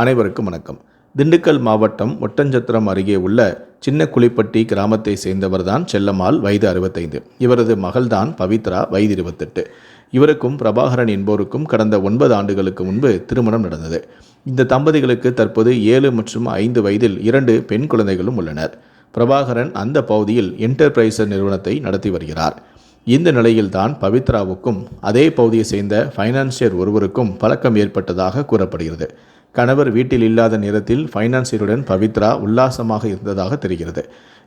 அனைவருக்கும் வணக்கம். திண்டுக்கல் மாவட்டம் ஒட்டஞ்சத்திரம் அருகே உள்ள சின்ன குளிப்பட்டி கிராமத்தை சேர்ந்தவர்தான் செல்லம்மாள் வயது அறுபத்தைந்து. இவரது மகள்தான் பவித்ரா வயது இருபத்தெட்டு. இவருக்கும் பிரபாகரன் என்போருக்கும் கடந்த ஒன்பது ஆண்டுகளுக்கு முன்பு திருமணம் நடந்தது. இந்த தம்பதிகளுக்கு தற்போது ஏழு மற்றும் ஐந்து வயதில் இரண்டு பெண் குழந்தைகளும் உள்ளனர். பிரபாகரன் அந்த பகுதியில் என்டர்பிரைசர் நிறுவனத்தை நடத்தி வருகிறார். இந்த நிலையில்தான் பவித்ராவுக்கும் அதே பகுதியை சேர்ந்த ஃபைனான்சியர் ஒருவருக்கும் பழக்கம் ஏற்பட்டதாக கூறப்படுகிறது. கணவர் வீட்டில் இல்லாத நேரத்தில் ஃபைனான்சியருடன் பவித்ரா உல்லாசமாக இருந்ததாக தெரிகிறது.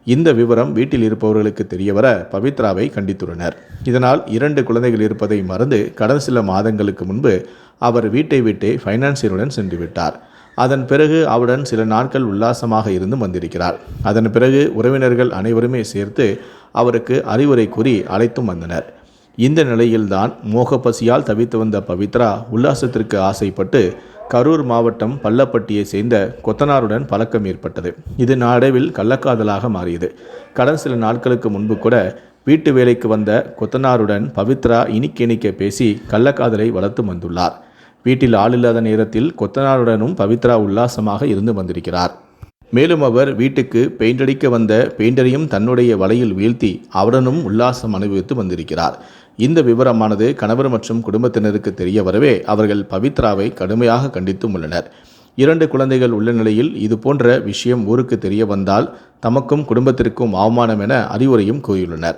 இந்த விவரம் வீட்டில் இருப்பவர்களுக்கு தெரியவர பவித்ராவை கண்டித்துள்ளனர். இதனால் இரண்டு குழந்தைகள் இருப்பதை மறந்து கடந்த சில மாதங்களுக்கு முன்பு அவர் வீட்டை விட்டே ஃபைனான்சியருடன் சென்று விட்டார் அதன் பிறகு அவருடன் சில நாட்கள் உல்லாசமாக இருந்து வந்திருக்கிறார். அதன் பிறகு உறவினர்கள் அனைவருமே சேர்த்து அவருக்கு அறிவுரை கூறி அழைத்தும் வந்தனர். இந்த நிலையில்தான் மோகப்பசியால் தவித்து வந்த பவித்ரா உல்லாசத்திற்கு ஆசைப்பட்டு கரூர் மாவட்டம் பள்ளப்பட்டியை சேர்ந்த கொத்தனாருடன் பழக்கம் ஏற்பட்டது. இது நாடவில் கள்ளக்காதலாக மாறியது. கடந்த சில நாட்களுக்கு முன்பு கூட வீட்டு வேலைக்கு வந்த கொத்தனாருடன் பவித்ரா இனிக்க பேசி கள்ளக்காதலை வளர்த்து வந்துள்ளார். வீட்டில் ஆளில்லாத நேரத்தில் கொத்தனாருடனும் பவித்ரா உல்லாசமாக இருந்து வந்திருக்கிறார். மேலும் அவர் வீட்டுக்கு பெயிண்ட் அடிக்க வந்த பெயிண்டரையும் தன்னுடைய வலையில் வீழ்த்தி அவருடனும் உல்லாசம் அனுபவித்து வந்திருக்கிறார். இந்த விவரமானது கணவர் மற்றும் குடும்பத்தினருக்கு தெரிய வரவே அவர்கள் பவித்ராவை கடுமையாக கண்டித்தும் உள்ளனர். இரண்டு குழந்தைகள் உள்ள நிலையில் இது போன்ற விஷயம் ஊருக்கு தெரிய வந்தால் தமக்கும் குடும்பத்திற்கும் அவமானம் என அறிவுரையும் கூறியுள்ளனர்.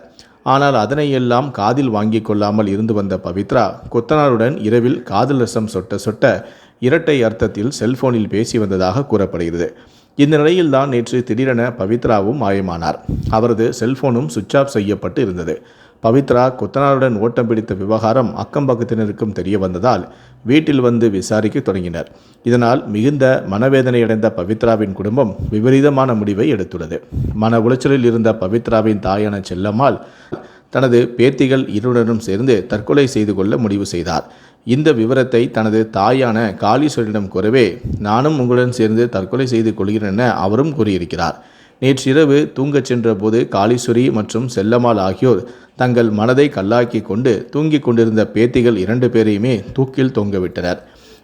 ஆனால் அதனையெல்லாம் காதில் வாங்கி கொள்ளாமல் இருந்து வந்த பவித்ரா கொத்தனாருடன் இரவில் காதல் ரசம் சொட்ட சொட்ட இரட்டை அர்த்தத்தில் செல்போனில் பேசி வந்ததாக கூறப்படுகிறது. இந்த நிலையில்தான் நேற்று திடீரென பவித்ராவும் மாயமானார். அவரது செல்போனும் சுவிட்ச் ஆஃப் செய்யப்பட்டு இருந்தது. பவித்ரா கொத்தனாருடன் ஓட்டம் பிடித்த விவகாரம் அக்கம் பக்கத்தினருக்கும் தெரிய வந்ததால் வீட்டில் வந்து விசாரிக்க தொடங்கினர். இதனால் மிகுந்த மனவேதனையடைந்த பவித்ராவின் குடும்பம் விபரீதமான முடிவை எடுத்துள்ளது. மன உளைச்சலில் இருந்த பவித்ராவின் தாயான செல்லம்மாள் தனது பேத்திகள் இருவருடனும் சேர்ந்து தற்கொலை செய்து கொள்ள முடிவு செய்தார். இந்த விவரத்தை தனது தாயான காளீஸ்வரிடம் கூறவே நானும் உங்களுடன் சேர்ந்து தற்கொலை செய்து கொள்கிறேன் என அவரும் கூறியிருக்கிறார். நேற்றிரவு தூங்கச் சென்றபோது காளீஸ்வரி மற்றும் செல்லம்மாள் ஆகியோர் தங்கள் மனதை கல்லாக்கி கொண்டு தூங்கிக் கொண்டிருந்த பேத்திகள் இரண்டு பேரையுமே தூக்கில் தொங்கவிட்டனர்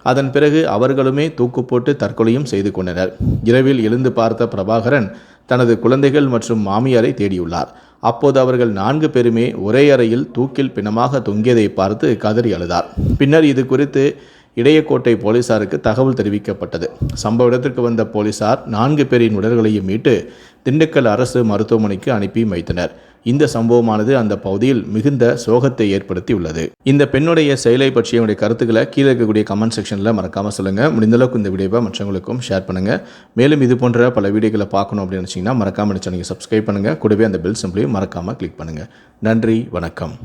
அதன் பிறகு அவர்களுமே தூக்கு போட்டு தற்கொலையும் செய்து கொண்டனர். இரவில் எழுந்து பார்த்த பிரபாகரன் தனது குழந்தைகள் மற்றும் மாமியாரை தேடியுள்ளார். அப்போது அவர்கள் நான்கு பேருமே ஒரே அறையில் தூக்கில் பிணமாக தொங்கியதை பார்த்து கதறி அழுதார். பின்னர் இது குறித்து இடையக்கோட்டை போலீசாருக்கு தகவல் தெரிவிக்கப்பட்டது. சம்பவ இடத்திற்கு வந்த போலீசார் நான்கு பேரின் உடல்களையும் மீட்டு திண்டுக்கல் அரசு மருத்துவமனைக்கு அனுப்பி வைத்தனர். இந்த சம்பவமானது அந்த பகுதியில் மிகுந்த சோகத்தை ஏற்படுத்தி உள்ளது இந்த பெண்ணுடைய செயலை பற்றிய உடைய கருத்துக்களை கீழே இருக்கக்கூடிய கமெண்ட் செக்ஷனில் மறக்காமல் சொல்லுங்கள் முடிந்தளவுக்கு இந்த வீடியோவை மற்றவங்களுக்கும் ஷேர் பண்ணுங்கள் மேலும் இது போன்ற பல வீடியோக்களை பார்க்கணும் அப்படின்னு நினச்சிங்கன்னா மறக்காமல் சேனலை சப்ஸ்கிரைப் பண்ணுங்கள் கூடவே அந்த பெல் சிம்பிளையும் மறக்காமல் கிளிக் பண்ணுங்கள் நன்றி வணக்கம்.